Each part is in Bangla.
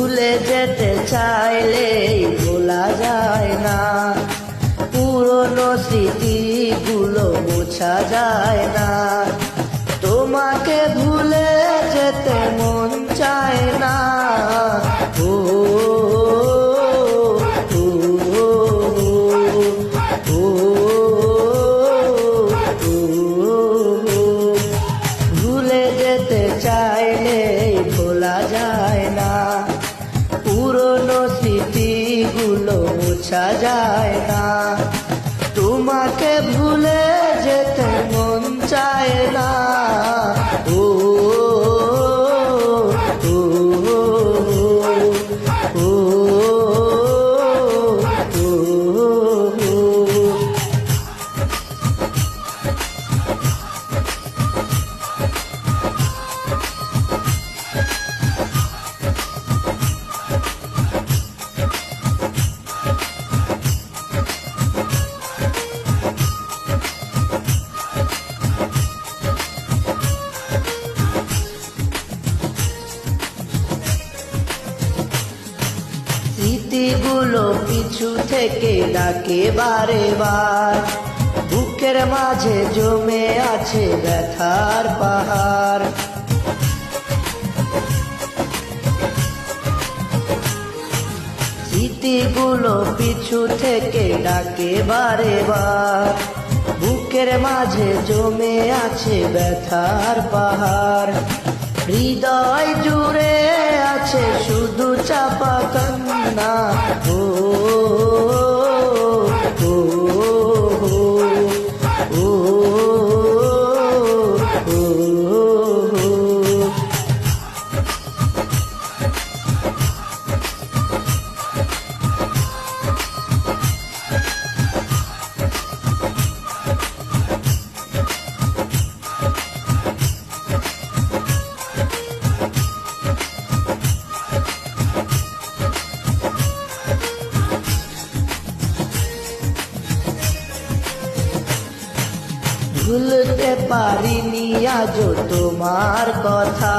ভুলে যেতে চাইলে ভোলা যায় না। পুরনো স্মৃতিগুলো মোছা যায় না। স্মৃতিগুলো মোছা যায় না। তোমাকে ভুলে যেতে স্মৃতিগুলো পিছু থেকে ডাকে বারে বার। বুকের মাঝে জমে আছে ব্যথার পাহাড়। স্মৃতিগুলো পিছু থেকে ডাকে বারে বার। বুকের মাঝে জমে আছে ব্যথার পাহাড়। হৃদয় জুড়ে আছে শুধু চাপা Oh. ভুলতে পারিনি আজও তোমার কথা।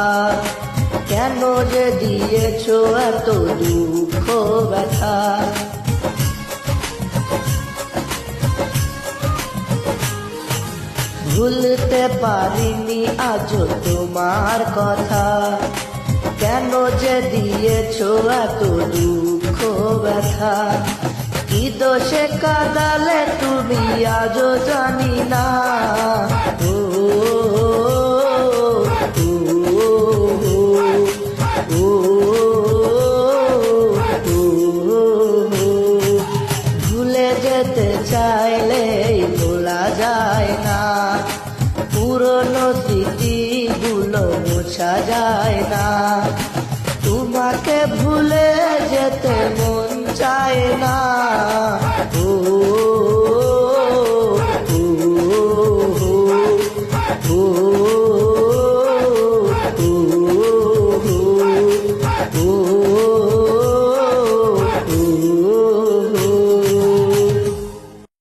কেন যে দিয়েছ এত দুঃখ ব্যথা? ভুলতে পারিনি আজও তোমার কথা। কেন যে দিয়েছ এত দুঃখ ব্যথা? কি দোষে কাদালে তুমি আজও জানি না। পুরনো স্মৃতিগুলো মোছা যায় না। তোমাকে ভুলে যেতে মন চায় না।